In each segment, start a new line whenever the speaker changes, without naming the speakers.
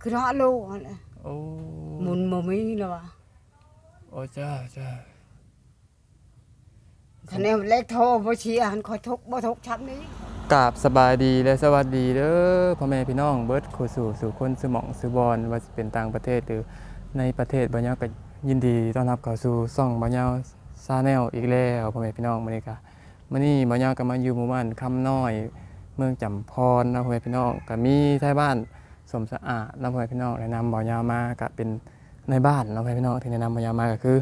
คือฮอดลูกนั่นแหละ
โอ้
หมุนบ่มีแล้วว่ะ
โอ้จ้าจ้า
คันนี้เล็กโทรบ่เชียร์หันคอยทุกข์บ่ทุกข์ชับนี้
กราบสบายดีและสวัสดีเด้อพ่อแม่พี่น้องเบิร์ดโคสู่สู่คนสมองสือบอลว่าจะเป็นต่างประเทศหรือในประเทศบ่ยาวก็ยินดีต้อนรับเข้าสู่ซ่องบ่ยาวซาแนลอีกแล้วพ่อแม่พี่น้องมื้อนี้ก็มื้อนี้บ่ยาวก็มาอยู่หมู่บ้านคำน้อย เมืองจำพรนะพ่อแม่พี่น้องก็มีไทบ้าน สมสะอาดนะพ่อพี่น้องแนะนำบ่ยาวมาก็เป็นในบ้านนะพ่อพี่น้องที่แนะนำบ่ยาวมาก็คือ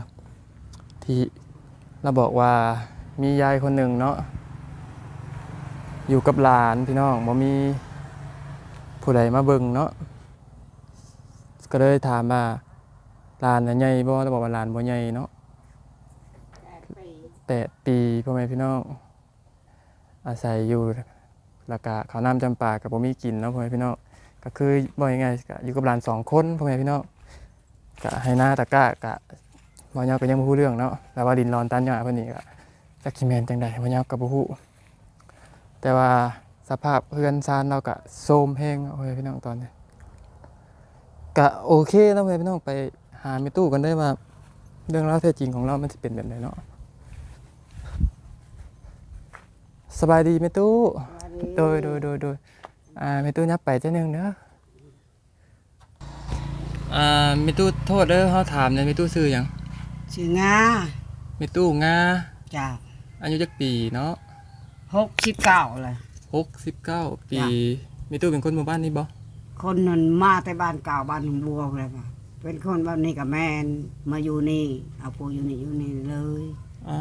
ที่เราบอกว่ามียายคนหนึ่งเนาะอยู่กับหลานพี่น้องบ่มีผู้ใดมาเบิ่งเนาะก็เลยถามว่าหลานน่ะใหญ่บ่แล้วบอกว่าหลานบ่ใหญ่เนาะแปดปีพ่อแม่พี่น้องอาศัยอยู่ล้วก็ข้าน้ำจำปากับบ่มีกินเนาะพ่อแม่พี่น้อง ก็คือบ่ยังไงก็อยู่กับหลานสองคนพ่อแม่พี่น้องก็ให้หน้าตะกร้าก็บ่ยาวก็ยังบ่ฮู้เรื่องเนาะแล้วว่าดินร้อนตันหญ้าเพิ่นนี่ก็จักสิแม่นจังใดบ่ยาวก็บ่ฮู้แต่ว่าสภาพเพื่อนซานเราก็โซมแห้งโอ้ยพี่น้องตอนนี้ก็โอเคแล้วเว้ยพี่น้องไปหาเมตู้กันได้ว่าเรื่องราวแท้จริงของเรามันจะเป็นแบบไหนเนาะสบายดีเมตู้โดยโดยโดยโดย อ่าเมตู้ยับไปเจ้าหนึ่งเด้ออ่าเมตู้โทษเด้อเขาถามเนี่ยเมตู้ซื้อหยัง
ชื่องา
เมตู้งา
จ้า
อายุจักปีเนาะ
69เลย
หกสิบเก้าปี
จ้ะ
เมตู้เป็นคนหมู่บ้านนี้บ่
คนนั้นมาแต่บ้านเก่าบ้านหนองบัวเลยว่ะเป็นคนบ้านนี้กับแม่นมาอยู่นี่เอาผู้อยู่นี่อยู่นี่เลย
อ่า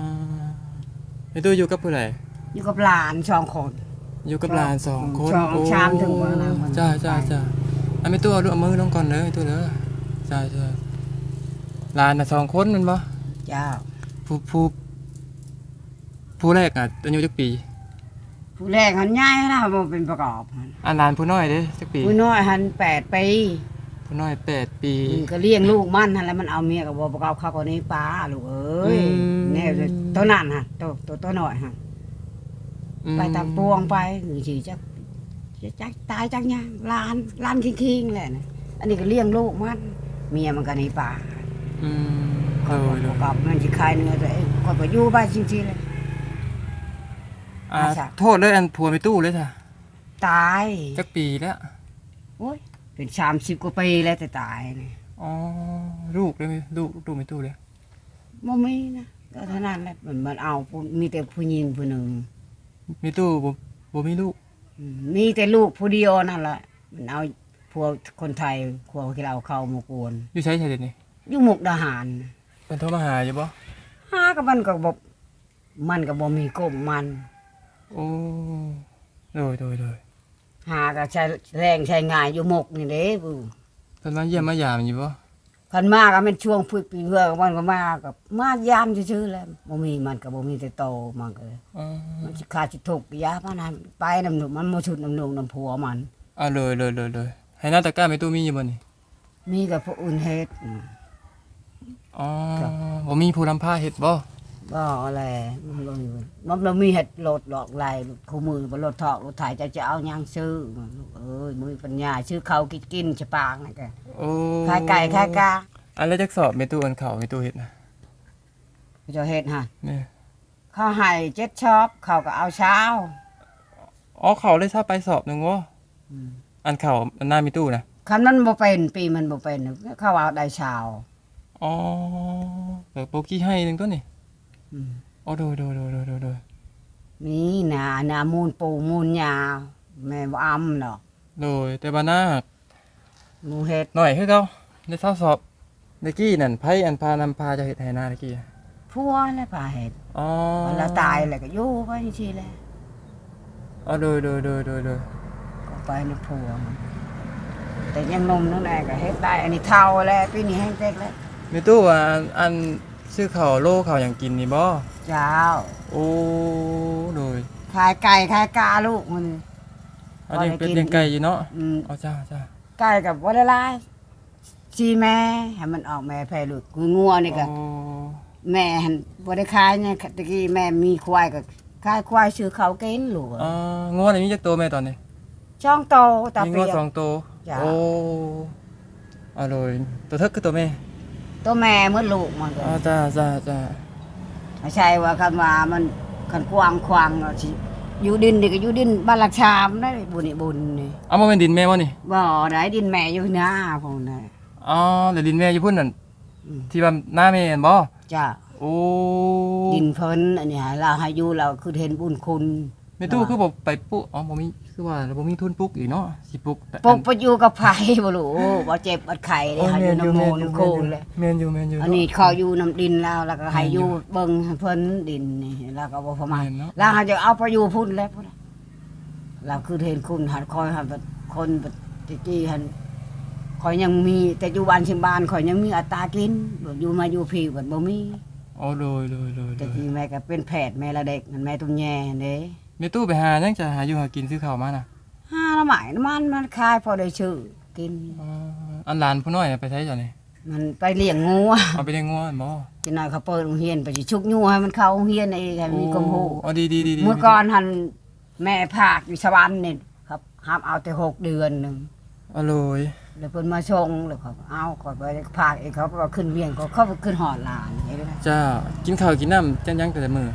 ไอ้ตู้อยู่กับผู้ใด
อยู่กับหลานสองคน
อยู่กับหลานสองคน
สอง
โชา
มถึงว่านะมัน
จ้าจ้า
ไป
จ้าอันไม่ตู้เอาลูกเอามือลงก่อนเลยไอ้ตู้เด้อจ้าจ้าหลานน่ะสองคนแมันบ่
เจ้า
ผู้ผู้ผู้แรกอะอายุจักปี
ผู้แรกหันย้ายนะบ่เป็นประกอบหั่น
อันหลานผู้น้อยเด้จักปี
ผู้น้อยหันแปดปี
ผู้น้อยแปดปี
มันก็เลี้ยงลูกมันหั่นแล้วมันเอาเมียกับบ่ประกอบเข้าคนนี้ป้าลูกเอ้ย
อืม
แน่ตัวนั้นฮะตัวตัวตัวน้อยฮะ
อืม
ไปตามปวงไปหรือสิจักจะจักตายจักยังหลานหลานคิงๆแหละนะอันนี้ก็เลี้ยงลูกมันเมียมันก็ในป่า
อืม
ก็
โดยโด
ป
ย
ระกอบมันสิขายเนื้อตัวเองก็ไปอยู่บ้านจริงๆเลย
อ่า
อาสา
โทษเลยอันผัวไม่ตู้เลยจ้ะ
ตาย
จักปีแล้ว
โอ้ยเป็นสามสิบกว่าปีแล้วแต่ตายนี่
อ๋อลูกเลยไหมลูกลูกไม่ตู้เลย
บ่มีนะก็เท่านั้นแหละมันมันเอาผู้มีแต่ผู้หญิงผู้หนึ่ง
ไม่ตู้บ่บ่มีลูก
อืมมีแต่ลูกผู้เดียวนั่นแหละมันเอาพวกคนไทยพวกที่เราเข้ามากวน
อยู่ใช้ใช่เด็ดนี่
อยู่มุกดาหาร
เป็นโทรมาหาอยู่บ่
หากับมันก็บ่มันก็บ่มีกบมัน
โอ้โดยโดยโดย
หาก็ใช้แรงใช้ง่ายอยู่หมกนี่เด้ปู
ตอนมาเยี่ยมมายามอยู่บ่
คันมาก็มันช่วงฝึกปีเพื่อก็มันก็มากับมายามซื่อๆแหล้วบ่มีมันก็บ่มีแต่โตมันก็เลย
อ๋อ
มันสิขาดสิทุกข์ยาพานั้นไปน้ำหนุมันบ่ชุดน้ำหนุน้ำผัวมัน
อ่าเลยเลยเลยเลยให้หน้าตะกร้าไม่ตู้มีอยู่บ่นี่
มีกับผู้อื่นเฮ็ดอืม
อ๋อ
ครับ
บ่มีผู้นำพาเฮ็ดบ่
บ่อะไรมันบ่มีมันบ่มีเฮ็ดรถหลอกลายคู่มือบ่รถทอกรถถ่ายจะจะเอาหยังซื้อลูกเอ้ยบ่มีปัญญาซื้อข้าวกินกินจะปางนั่นแก
โอ้
ขายไก่ขายกา
อันแล้วจักสอบไม่ตู้อันเขาไม่ตู้เฮ็ดนะ
เจะเฮ็ดหั่น
นี่
เขาให้เจ็ดชอบเขาก็เอาเช้า
อ๋อเขาเลยถ้าไปสอบหนึงบ่
อืม
อันเขาอันหน้ามีตู้นะ
คันมันบ่เป็นปีมันบ่เป็นเขาเอาได้เช้า
อ๋อเดี๋ยวโปกี้ให้หนึงตัวนี่
อืม
อ๋อโดยโดยโดยโดยโดยโดย
นี่นานามูลปูมูลยาแม่บ่อำดอก
โดยแต่บาหน้า
หมูเฮ็ด
หน่อยคือเก่าได้ทดสอบเมื่อกี้นั่นไผอันพานำพาจะเฮ็ดให้หน้าเมื่อกี้
พัวแล้วป่าเฮ็ด
อ๋อ
เวลาตายแล้วก็อยู่ไปจังซี่แหละ
อ๋อโดยโดยโดยโดยโดย
ก็ไปในพัวมันแต่ยังหนมนั่นแหละก็เฮ็ดได้อันนี้เฒ่าแล้วปีนี้แห้งเต็กแล้ว
มีตู้ว่าอันอัน ซื้อข้าวโลข้าวหยังกินนี่บ่
เจ้า
โอ้โดย
ขายไก่ขายกาลูกมัน
อันนี้
พอได้
เป็น
กิน
เลี้ยงไก่อยู่เนาะ
อืม
อ๋อจ้าจ้า
ไก่กับบ่ได้หลายชีแม่ให้มันออกแม่แพร่ลูกคืองัวนี่ก็
อ๋อ
แม่หันบ่ได้ขายเนี่ยตะกี้แม่มีควายก็ขายควายซื้อเขาวกินลูก
อ๋องัวนี่มีจักตัวแม่ตอนนี้
ช่องโตตา
มี
เปี
งัวยสอง
ก
ตัว
จ้ะ
โอ้เอาเลยตัวเทิกคือตัวแม่
ตัวแม่เหมื่อนลูกมันก็
อ๋อจ้าจ้าจ้า
ไม่ใช่ว่าคันว่ามันคันกว้างควางเนาะสิอยู่ดินนี่ก็อยู่ดินบ้านหลักชามได้บุญนี่บุญนี่
เอามาเป็นดินแม่วะนี่
บ่ได้ดินแม่อยู่หน้าพวกนั้น
อ๋อแต่ดินแม่อยู่พุ่นนั่น
อืม
ที่ว่าหน้าแม่เห็นบ่
จ้า
โอ้
ดินเพิ่นอันเนี้ยเราให้อยู่เราคือเห็นบุญคุณ
แม่ตู้คือบ่ไปปุ๊อ๋อบ่มีคือว่าบ่มีทุนปลูกอีกเนาะสิปลูกแต่
ปกไปอยู่กับไผบ่รู้บ่เจ็บอัดไข่เลยให้อยู่น้ำโมน้ำโคเลย
แม่นอยู่แม่นอยู่
อันนี้เขาอยู่น้ำดินแล้วแล้วก็ให้อยู่เบิ่งให้เพิ่นดินนี่แล้วก็บ่ประมาณ
แม่นเนาะ
แล้วเขาจะเอาไปอยู่พุ่นแล้วพุ่นเราคือเห็นคุณหัดคอยหัดคนตะกี้หันคอยยังมี แต่อยู่บ้านเชียงบานคอยยังมีอัตรากินอยู่มาอยู่พี่บัดบ่มี
อ๋อเลยเลยเลยเล
แต่
ย
กี้แม่ก็เป็นแพทย์แม่ละเด็กมันแม่ตุ้มแย่เด้
แม่ตู้ไปหายังจะหาอยู่หากินซื้อข้าวมาน่ะ
ห้าละหมายน้ำมันมันคายพอได้ชื่อกิน
อ๋ออันหลานผู้น้อยน่ะไปใช้จ้ะนี่
มันไปเลี้ยงงูอะ
เอาไปเลี้ยงงัวบ่
จะน้อยเขาเปิดโรงเรียนไปสิชุกงูให้มันเข้าโรงเรียนเองให้มีความรู้
อ๋อดีดีดีดี
เมื่อก่อนหันแม่ภาคอยู่สวรรค์นี่ครับห้ามเอาแต่หกเดือนหนึง
อ๋อเลย
แล้วเพิ่นมาชงแล้วเขาก็เอาขอไปภาคเองเขาก็ขึ้นเวียงเขาเขาไปขึ้นหอดหลานเห็นไหม
จ้ากินข้าวกินน้ำจังยังแต่ละมื้อ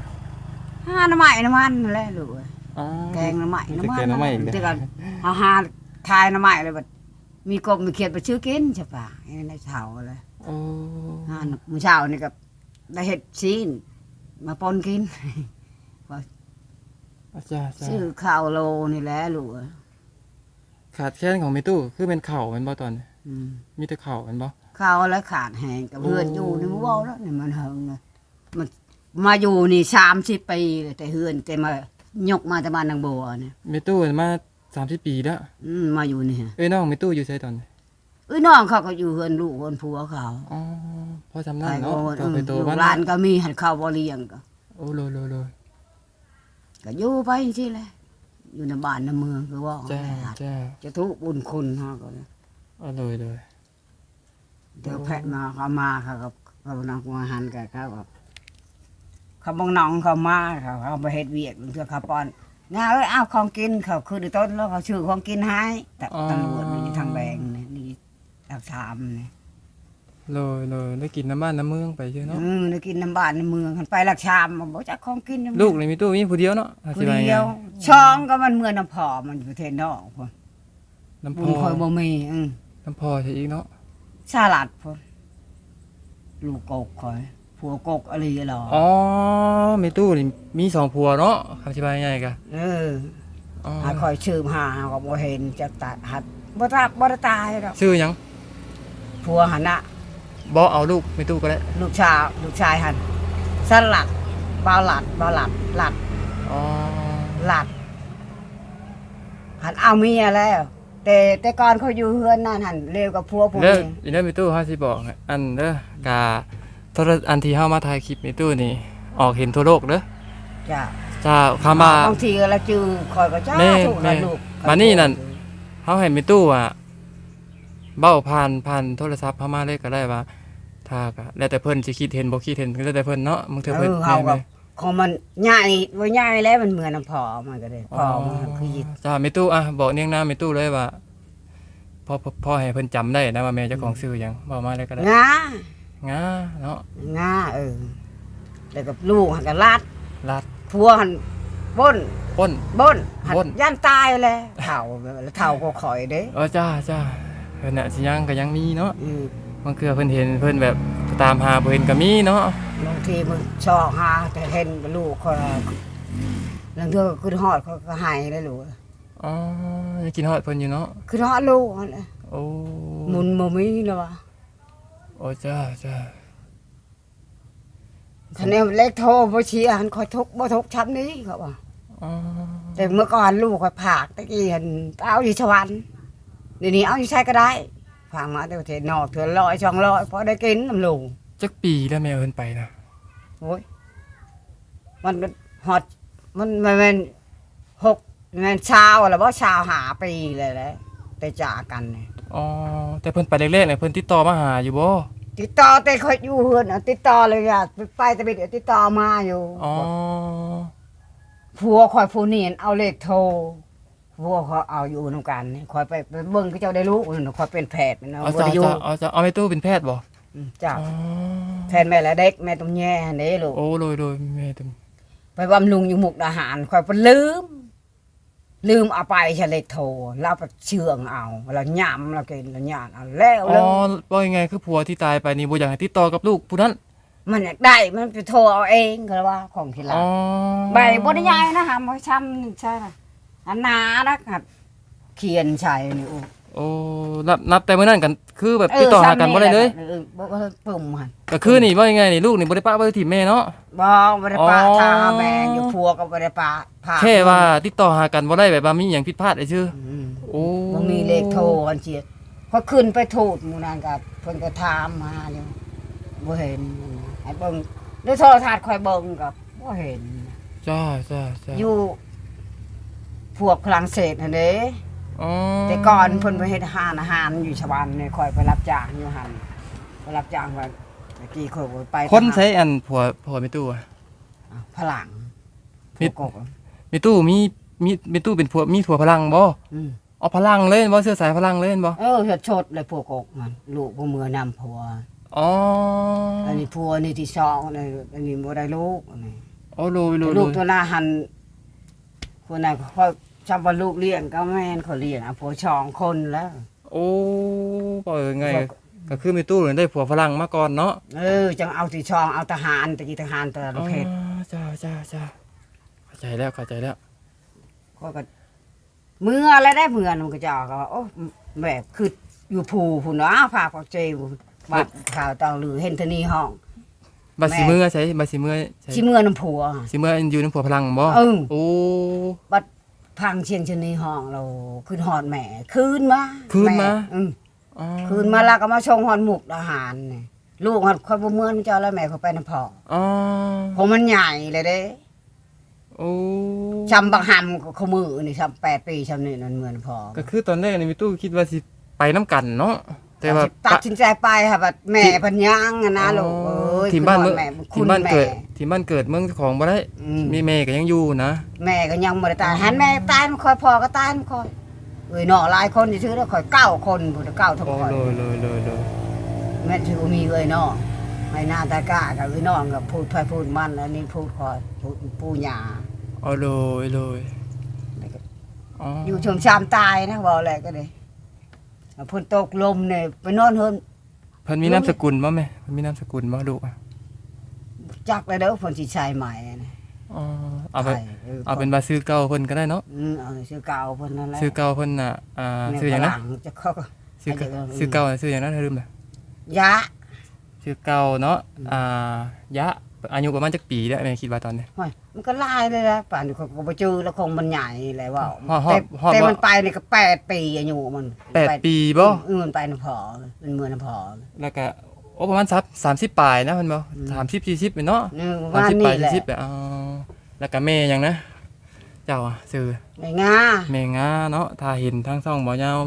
ห้าน้ำใหม่น้ำมันนั่นแหละลูกเอ้ย
อ๋อ
แกงน้ำใหม่น้ำมัน
แกงน้ำไหม้อีกแล้ว
ที่กันเอาหาทายน้ำใหม่เลยบัดมีกบมีเขียดไปชื่อกินใช่ปะไอ้ในเช้าเลย
โอ้
ห้ามื้อเช้านี่ก็ได้เห็ดซีนมาปนกิน
อาจ้าจ้า
ซื้อข้าวโลนี่แหละลูกเอ้ย
ขาดแคลนของแม่ตู้คือเป็นข้าวแม่นบ่ตอนนี้
อืม
มีแต่ข้าวแม่นบ่
ข้าวแล้วขาดแห้งกับ
โอ้
เพื่อนอยู่นี่มันเว้าแล้วนี่มันเฮิงนะมัน มาอยู่นี่สามสิบปีเลยแต่เฮือนแต่มายกมาแต่บ้านนางบัวเนี่ย
แม่ตู้มา30ปีแล้ว
อืมมาอยู่นี่
เอ้ยน้องแม่ตู้อยู่ไสตอนนี้
เอ้ยน้องเขาก็อยู่เฮือนลูกเฮือนผัวเขา
อ๋อพอจำได้
ไป
เนาะ
โอ้
ต่อไปโต
ลูก
บ้าน
หลานก็มีหันข้าวบ่เลี้ยงก็
โอ้โลโลโล
ก็อยู่ไปสิแหละอยู่ในบ้านในเมืองคือว่า
จ้าจ้า
จะทุกบุญคุณเฮาก็เลย
เอาเลยเลย
เดี๋ยวแพะมาเขามาเขาก็เขานักมาหันกับเขาก็ เขาบังน้องเขามาเขาเขาไปเฮ็ดเวียกเพื่อเขาป้อนงาเอ้ยเอาของกินเขาคือในต้นแล้วเขาชื่อของกินให้แต่ตำรวจมันอยู่ทางแบงนี่นี่อักษามนี่
เลยเลยได้กินน้ำบ้านน้ำเมืองไปเชื่อเนาะ
อืมได้กินน้ำบ้านในเมืองหันไปลักชามมันบอกจักของกินน้ำ
ลูกเลยมีตู้มีผู้เดียวเนาะอ
ค
ธิ
น
บายไง
เดียวช่องก็มันเมืองน้ำพอมันอยู่ประเทศนอกพุ่น
น้ำพ
บุญค
อ
อยบ่มีอืม
น้ำพอใช่อีกเนาะ
สลัดพุ่นลูกกกคอย ผัวกกอะไรหรอ
อ๋อมีตู้นี่มีสองผัวเนาะคำอธิบายไงกะ
เออ
อ๋อ
หาคอยชื่อหาก็บ่เห็นจักตาหัดบ่ตาบ่ได้ตายดอก
ชื่อหยัง
ผัวหันน่ะ
บ่เอาลูกมีตู้ก็ได้
ลูกชายลูกชายหันสลัดบ่าวหลัดบ่าวหลัดหลัด
อ๋อ
หลัดหันเอาเมียแล้ว แต่แต่ก่อนเขาอยู่เฮือนนั่นหันเร็วกับผัวผม
เด้อ
เอง
อีเด้อมีตู้เฮาสิบอกให้อันเด้อกา โทรอันที่เฮามาถ่ายคลิปมีตู้นี่ ออกเห็นทั่วโลกเด้อ
จ้ะ
จ้าคำว่า
บางทีก็ละจือคอยก็จ้า
แม่
ถูก
แม่
กับลูก
มานี่นั่น เฮาให้มีตู้อะเบ้าผ่านผ่านโทรศัพท์เฮามาเลยก็ได้ว่าถ้าก็แล้วแต่เพิ่นสิคิดเห็นบ่คิดเห็นก็แล้วแต่เพิ่นเนาะมึงเถอะ
เอ
เพิ่น
อเฮากับ
แม่
ของมันใหญ่ว่าใหญ่แล้วมันเหมือนน้ำพอมันก็ได้
ๆ
พอมันคือยิด
จ้ามีตู้อะบอกเนียงหน้ามีตู้เลยว่าพ่อพ่อพ่อให้เพิ่นจำได้นะว่าแม่เจ้าของชื่อหยังบอกมาเลยก็ได้
งา งา
เนาะ
งาเออแล้วกับลูกหันกับลาด
ลาด
ผัวหันบ้น
ป้น
บ้นหัน
บ้น
ย่านตายเลยเฒ่าแล้วเฒ่าก็ข่อยเด้
เออจ้าจ้าเพิ่นน่ะสิยังก็ยังมีเนาะ
อืม
บางเทื่อเพิ่นเห็นเพิ่นแบบตามหาบ่เห็นก็มีเนาะ
บางทีมันชอกหาแต่เห็นลูกเขาบางเทื่อก็ขึ้นฮอดเขาก็ใหายเลยลูก
อ๋อยังกินฮอดเพิ่นอยู่เนาะ
ขึ้นฮอดลูกนั่นแหละ
โอ้
หมุนบ่มีแล้ววะ
โอ้จ้าจ้า
คันนี้เล็กโทรบ่เชียร์หันคอยทุกข์บ่ทุกข์ช้ำนี้เขาว่า
อ๋อ
แต่เมื่อก่อนลูกคอยผากตะกี้เห็นเอาอยู่สวรรค์เดี๋ยวนี้เอาอยู่ใช้ก็ได้ฟังมาแต่ประเทศนอกเถื่อร้อยช่องร้อยพอได้กินน้ำลูก
จักปีแล้วแม่เพิ่นไปนะ
โอ้ยมันฮอดมันมันมันหกมันชาวอะไรบ่ชาวหาปีเลยแหละแต่จากกันเนี่ย
อ๋อแต่เพิ่นไปแรกๆเนี่ยเพิ่นติดต่อมาหาอยู่บ่
ติดต่อแต่คอยอยู่เฮือนอะติดต่อเลยอะไปแต่ไปเดี๋ยวติดต่อมาอยู่
อ๋อ
ผัวคอยผู้เนียนเอาเลขโทรพวกเขาเอาอยู่นำกันนี่คอยไปไปเบิ่งเขาเจ้าได้รู้นั่นน่ะคอยเป็นแพทย์มันเอา
เอา
บ่
จ้า
ได้อยู่
จ้าเอาจ้าเอาแม่ตู้เป็นแพทย์บ่
อืมจ้า
อ๋อ
แทนแม่และเด็กแม่ต้องแย่เด้ลูก
โอ้โดยโดยแม่ตุ้ม
ไปบำรุงอยู่มุกดาหารคอยไปลืม ลืมเอาไปเฉลยโทรแล้วไปเชื่องเอาแล้วย่ำแล้วกินแล้วย่านเอาแล้ว
อ๋
แล้ว
อว่ายังไงคือผัวที่ตายไปนี่บ่อยากให้ติดต่อกับลูกผู้นั้น
มันอยากได้มันไปโทรเอาเองก็ว่าของทีหลัง
อ๋อ
ใบบริยายนะคะมาช้ำนี่ใช่ไหมอันหนานะครับเขียนใช่นี่โอ้
โอ้นับนับแต่มื้อนั้นกันคือแบบติดต่อหากันบ่ได้เลย
เออบ่บ่ปุ่มหัน
ก็คือนี่ว่ายังไงนี่ลูกนี่บ่ได้ป้าบ่ได้ถิ่มแม่เนาะ
บ่บ่ได้ปะ
อ๋อ
ทาแม่อยู่พัวก็บ่ได้ปะพา
แค่ว่าติดต่อหากันบ่ได้แบบว่ามีหยังผิดพลาดไอ้ชื่อ
อืม
โอ้
บ่มีเลขโทรกันเสียพอขึ้นไปโทษหมู่นั้นกับเพิ่นก็ถามมาอยู่บ่เห็นไอ้เบิ่งด้วยโทรทัศน์คอยเบิ่งกับบ่เห็น
จ้าจ้าจ้า
อยู่พวกฝรั่งเศสนั่นเด้
อ๋อ
แต่ก่อนเพิ่นไปเฮ็ดอาหารอาหารอยู่ชาวบ้านเนี่ยคอยไปรับจ้างอยู่หั่นไปรับจ้างว่าตะกี้คอยไป
คนใช้อันผัวผัวแม่ตู้อะ
อะพลัง
มี
ผู้กก
แม่ตู้มีมีแม่ตู้เป็นผัวมีผัวพลังบ่
อืม
เอาพลังเล่นบ่เสื้อสายพลังเล่นบ่
เออเฮ็ดชดเลยพวกกกมันลูกบ่มือนำผัว
อ๋อ
อันนี้ผัวนี่ที่สองนี่อันนี้บ่ได้ลูกอันนี้
โอ้โลยโลยโล
ลูก
ย
ตัวหน้าหันคนนั้นเขา จำว่าลูกเลี้ยงก็แม่นเขาเลี้ยงอะผัวสองคนแล้ว
โอ้บ่ยังไง ก็คือแม่ตู้เนี่ยได้ผัวพลังมาก่อนเนาะ
เออจังเอาที่ช่องเอาทหารตะกี้ทหารแต่ละประเภท
อ๋อจ้าจ้าจ้าเข้าใจแล้วเข้าใจแล้ว
ก็ก็เมื่ออะไรได้เมื่อมันก็จะออกก็ว่าโอ้แบบคืออยู่ภูพุ่นเนาะพาพอเจวบัดข่าวตองหรือเห็นทนีห้อง
บัดสิมือใช้บัดสิมือใช้
ชิเมื่อน้ำผัว
สิมืออยู่ในผัวพลังบ่
เออ
โอ้
บัด พังเชียงชนีห้องเราขึ้นหอดแหม่คืนมา
คืนมา
แอืม
อ๋อ
คืนมาแล้วก็มาชงหอดหมุกอาหารนี่ลูกหอดคอยบ่เมื่อนเจ้าแล้วแม่เขาไปน้ำพอ
อ๋อ
ผมมันใหญ่เลยเด้
โอ้
ชำบักหำก็เขามือนี่ชำแปดปีชำนี่นั่นเหมือนพอ
ก็คือตอนแรกนี่แม่ตู้คิดว่าสิไปน้ำกันเนาะ แต่ว่า
ตัดสินใจไปค่ะบัดแม่พันยังอะนะลูกเอ้ย
ทีมบ้านเมือง
แม่
ทีมบ้าน
คุณ
เกิด
แม่
ทีมบ้านเกิดเมืองเจ้าของบ่ได้
อืม
มีแม่ก็ยังอยู่นะ
แม่ก็ยังบ่ได้ตายหันแม่ตายมันคอยพอก็ตายมันคอยเอ้ยเนาะหลายคนซื่อๆแล้วคอยเก้าคนพุ่นเก้าทั้ง
โอ้
คอย
เลยเลยเลยเลย
แม่ถือว่ามีเอ้ยเนาะไม่น่าตากล้ากับเอ้ยน้องกับพูดไปพูดมันอันนี้พูดคอยพูดปู่ย่า
เอาเลยเลยอ๋อ
อ
อยู่
ชมชามตายนะบอกอะไรก็ได้พุ่นตกลมเนี่ยไปนอนเฮิน
เพิ่นมีนามสกุลบ่แม่เพิ่นมีนามสกุลบ่ลูกอะ
จักเลยเด้อเพิ่นสิใช้ใหม่นะ
อ๋อเอาไป
ใช่
เอาเป็นว่าซื้อเก่าเพิ่นก็ได้เนาะ
อืมเอาชื่อเก่าเพิ่นนั่นแหละ
ซื้อเก่าเพิ่นน่ะอ่า
ใน
ซื้อหยังนะ
ฝรั่จะเขาก็
ซื้อเก่า
ให้เด็ก
ซื้อเก่าซื้อหยังนะเธอลืมเลย
ยะ
ซื้อเก่าเนาะอ่ายะ อายุประมาณจักปีได้แม่คิดว่าตอนนี้
ห้อยมันก็ลายเลยนะป่านนี้เขาก็บ่จือแล้วคงมันใหญ่แหละว่า
ฮอดฮอด
แต่
ฮอด
แต่
บ่
มันไปนี่ก็แปดปีอายุมัน
แปดปีบ่
เออมันไปน้ำพอมันเมือนน้ำพอ
แล้วก็โอ้ประมาณ3 30ปลายนะเพิ่นบ่
อืม
30 40เป็นเนาะ
นี่ว่า
30ป
นี่
ลาย
แหละ
40แบบอ๋อแล้วก็แม่หยังนะ เจ้าอะซื้อ
ไงงา
แม่งาเนาะถ้าเห็นทางช่องบ่ยาว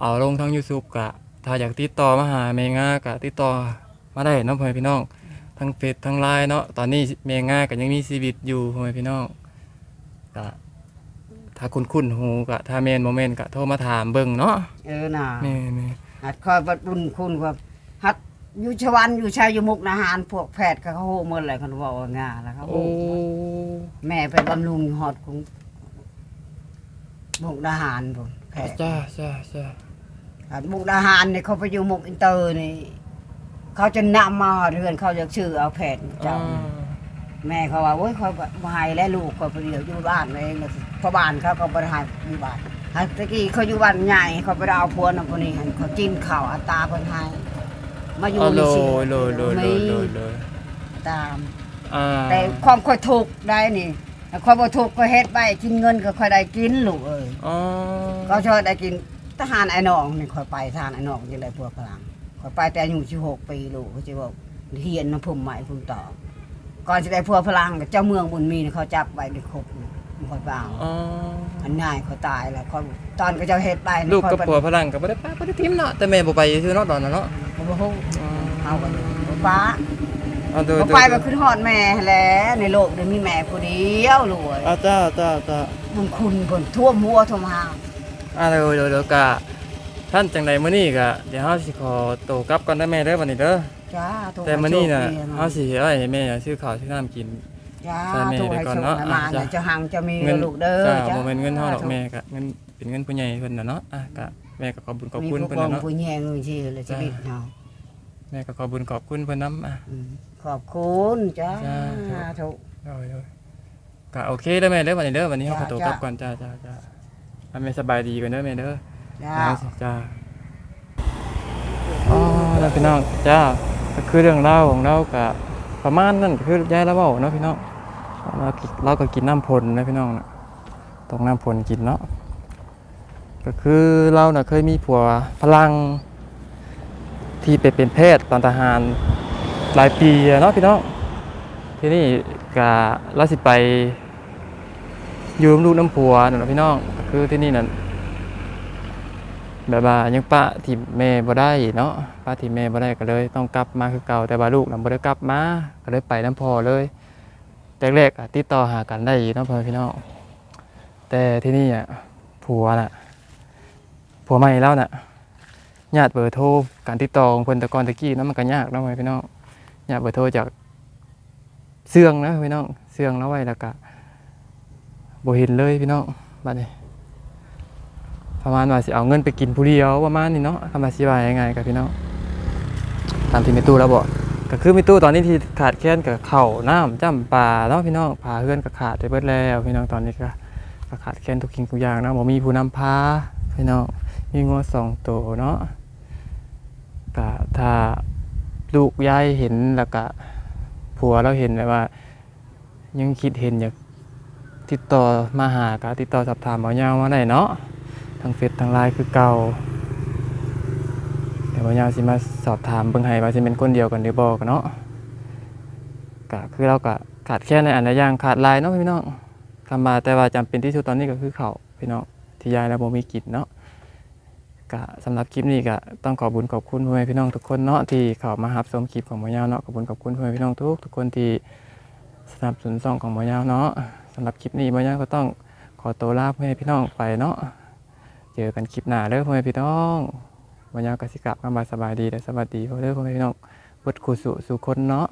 เอาลงทาง YouTube กะ ถ้าอยากติดต่อมาหาเมงากะติดต่อมาได้เนาะพ่อแม่พี่น้อง ทั้งเฟซทั้งไลน์เนาะตอนนี้เมงาก็ยังมีชีวิตอยู่พ่อแม่พี่น้องกะถ้าคุณคุ้นหูกะถ้าแมนโมเมนกะโทรมาถามเบิ่งเนาะ
เออน่ะ
แม่แม่
หัดคอยบัดบุญคุณว่าหัดอยู่ชวันอยู่ชายอยู่มุกนาหารพวกแพทย์ก็เขาโหหมดเลยเขาบอกว่างาแล้วเขาโห
โอ้
แม่ไปบำรุงอยู่ฮอดของมุกนาหารผมแพทย์
จ้าจ้าจ้า
หัดมุกนาหารเนี่ยเขาไปอยู่มุกอินเตอร์นี่ เขาจะนำมาฮอดเรือนเขาจะชื่อเอาแพทย์เจ้า
อ่า
แม่เขาว่าโอ้ยเขาบ่ให้และลูกเขาไปเดียวอยู่บ้านเองเพราะบ้านเขาก็บ่ได้ให้อยู่บ้านฮะตะกี้เขาอยู่บ้านใหญ่เขาไปเอาผัวนำคนนี้หั่นเขากินข้าวอัตราเพิ่นให้มาอยู่
เอาโล
นี่สิ
ยโลยโลยโลยโลยโลย
ตาม
อ่า
แต่ความค่อยทุกข์ได้นี่แต่ความบ่ทุกข์ก็เฮ็ดไปกินเงินก็ค่อยได้กินลูกเอ้ย
อ๋อ
เขาชอบได้กินทหารไอ้น้องนี่ค่อยไปทหารไอ้น้องจังได๋พวกพลัง ค่อยไปแต่อายุ16ปีลูกเขาสิบอกเฮียนน้ำพุ่มใหม่พุ่มต่อ ก่อนสิได้พวกพลังเจ้าเมืองบุญมีนี่เขาจับไว้ในคุกนี่มันค่อยไปเอา
อ๋อ
อันง่ายเขาตายแล้วเขาตอนก็เจ้าเฮ็ดไปนี่
ลูกกับ
ค่อย
ผัวพลังก็บ่ได้ป้าบ่ได้ทิมเนาะแต่แม่บ่ไปซื่อเนาะตอนนั้นเนาะ
บ่ฮู้
อ๋อ
เอากันบ่ป้า
เอาโดย
บ่
โดย
ไปบ่ขึ้นฮอดแม่แหล้วในโลกนี้มีแม่ผู้เดียวลูกเอ้ย
อ่าจ้าจ้าจ้า
บุญคุณเพิ่นท่วมหัวท่วมหาง
อ่าเดี๋ยวเดี๋ยวเดี๋ยวกะ ท่านจังใดมื้อนี้กะเดี๋ยวเฮาสิขอตัวกลับก่อนได้แม่เด้อวันนี้เด้อ
จ้าโทร
แต่มื้อนี้น่ะ
ให้โชคดี
เฮาสิเอาให้แม่ซื้อข้าวซื้อน้ำกิน
จ้า
ใช่แม่
โทร
เดี๋
ให้
ยวก่อน
โชค
เนาะ
ให้มา
อะจ้ะ
เดี๋ยวจะหังจะมี
เงิน
ลูกเด้อ
จ้า
จ้า
บ่แม่นเงินเฮาดอก
สธุ
แม่กะเงินเป็นเงินผู้ใหญ่เพิ่นน่ะเนาะอะกะแม่ก็ขอบุญขอบ
มี
คุณ
ผู้
เพิ่น
ปก
น่ะเนาะ
ผู้แย่งสิเลยชีวิตเนาะ
แม่ก็ขอบุญขอบคุณเพิ่นนํอะ
อืมขอบคุณจ้า
จ้า
ถูก
โอ้ยโอ้ยกะโอเคเด้อแม่เด้อวันนี้เด้อวันนี้เฮาขอ
จ้า
ตัว
จ้า
กลับก่อนจ้าจ้าจ้าให้แม่สบายดีก่อนเด้อแม่เด้อ
จ้า
จ้าอ๋อแล้วพี่น้องจ้าก็คือเรื่องเล่าวของเรากับประมาณนั้นก็คือยายเราเว้าเนาะพี่น้องเรากิเราก็กินน้ำพลนะพี่น้องนะต้องน้ำพลกินเนาะก็คือเราน่ะเคยมีผัวพลังที่ไปเป็นแพทย์ตอนทหารหลายปีอะเนาะพี่น้องที่นี่กะเราสิไปอยืมลูกน้ำผัวนั่นแหละพี่น้องก็คือที่นี่นั่น แบบว่ายังปะที่แม่บ่ได้เนาะปะที่แม่บ่ได้ก็เลย ต้องกลับมาคือเก่าแต่ว่าลูกนำบ่ได้กลับมาก็เลยไปน้ำพอเลยแต่แรกๆอะติดต่อหากันได้เนาะพ่อพี่น้องแต่ที่นี่อะผัวน่ะผัวใหม่แล้วน่ะญาติเบอร์โทรการติดต่อของเพิ่นต่ก่อนตะกี้เนาะมันก็ยากเนาะพ่อพี่น้องญาติเบอร์โทรจากเสื่องนะพี่น้องเสื่องแล้วไว้แล้วก็บ่เห็นเลยพี่น้องบัดนี้ ประมาณว่าสิเอาเงินไปกินผู้เดียวประมาณนี้เนาะคำอธิบายยังไงกับพี่น้องตามที่ม่ตู้แล้วบอกก็คือม่ตู้ตอนนี้ที่ขาดแคลนกับเข้าน้ำจ้ำปลาเนาะพี่น้องพาเพื่อนก็ขาดไปเบิดแล้ว พี่น้องตอนนี้ก็ขาดแคลนทุกสิ่งทุกอย่างนะบ่มีผู้นำพาพี่น้องมีงัวสองตัวเนาะก็ถ้าลูกยายเห็นแล้วก็ผัวเราเห็นแบบว่า ยังคิดเห็นอยากติดต่อมาหาก็ติดต่อสอบถามเอายาวมาได้เนาะ ทางเฟซทางไลน์คือเก่าเดี๋ยววันยาวสิมาสอบถามเบิ่งให้ว่าสิเป็นคนเดียวกันหรือบ่กันเนาะก็คือเราก็ขาดแค่ในอันใดอย่างขาดไลน์เนาะพี่น้องคำมาแต่ว่าจำเป็นที่สุดตอนนี้ก็คือเขาพี่น้องที่ยายแล้วบ่มีกินเนาะก็สำหรับคลิปนี้ก็ต้องขอบุญขอบคุณพ่อแม่พี่น้องทุกคนเนาะที่เข้ามารับชมคลิปของหมอยาวเนาะขอบคุณขอบคุณพ่อแม่พี่น้องทุกทุกคนที่สนับสนุนช่องของหมอยาวเนาะสำหรับคลิปนี้หมอยาวก็ต้องขอตัวลาพ่อแม่พี่น้องไปเนาะ เจอกันคลิปหน้าเด้อพ่อแม่พี่น้องวันยาวกสิกลับมาบายสบายดีและสวัสดีพ่อเด้อพ่อแม่พี่น้องวัดครูสุสุคนเนาะ